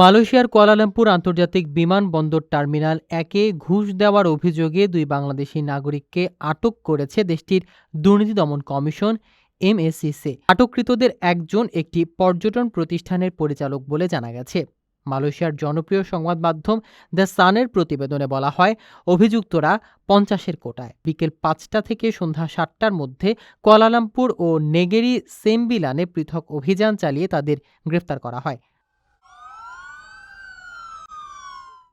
মালয়েশিয়ার কুয়ালালামপুর আন্তর্জাতিক বিমানবন্দর টার্মিনাল একে ঘুষ দেওয়ার অভিযোগে দুই বাংলাদেশি নাগরিককে আটক করেছে দেশটির দুর্নীতি দমন কমিশন এমএসিসি আটককৃতদের একজন একটি পর্যটন প্রতিষ্ঠানের পরিচালক বলে জানা গেছে। মালয়েশিয়ার জনপ্রিয় সংবাদ মাধ্যম দ্য সানের প্রতিবেদনে বলা হয়, অভিযুক্তরা পঞ্চাশের কোটায়। বিকেল পাঁচটা থেকে সন্ধ্যা সাতটার মধ্যে কুয়ালালামপুর ও নেগেরি সেমবিলানে পৃথক অভিযান চালিয়ে তাদের গ্রেফতার করা হয়।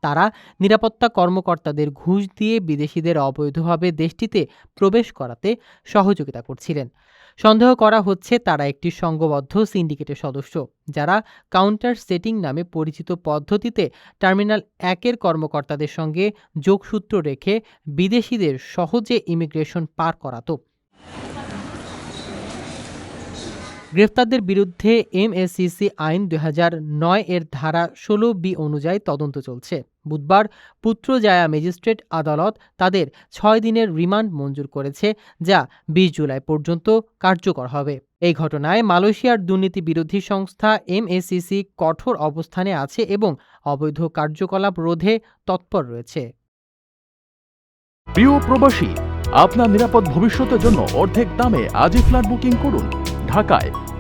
তারা নিরাপত্তা কর্মকর্তাদের ঘুষ দিয়ে বিদেশিদের অবৈধভাবে দেশটিতে প্রবেশ করাতে সহযোগিতা করছিলেন। সন্দেহ করা হচ্ছে তারা একটি সংঘবদ্ধ সিন্ডিকেটের সদস্য, যারা কাউন্টার সেটিং নামে পরিচিত পদ্ধতিতে টার্মিনাল একের কর্মকর্তাদের সঙ্গে যোগসূত্র রেখে বিদেশিদের সহজে ইমিগ্রেশন পার করাতো। গ্রেফতারদের বিরুদ্ধে এমএসিসি আইন দুই নয় এর ধারা ষোলো বি অনুযায়ী তদন্ত চলছে। বুধবার পুত্রজায়া ম্যাজিস্ট্রেট আদালত তাদের ছয় দিনের রিমান্ড মঞ্জুর করেছে, যা বিশ জুলাই পর্যন্ত কার্যকর হবে। এই ঘটনায় মালয়েশিয়ার দুর্নীতি বিরোধী সংস্থা এমএসিসি কঠোর অবস্থানে আছে এবং অবৈধ কার্যকলাপ রোধে তৎপর রয়েছে। প্রিয় প্রবাসী, আপনার নিরাপদ ভবিষ্যতের জন্য অর্ধেক দামে আজই ফ্ল্যাট বুকিং করুন। ঢাকায়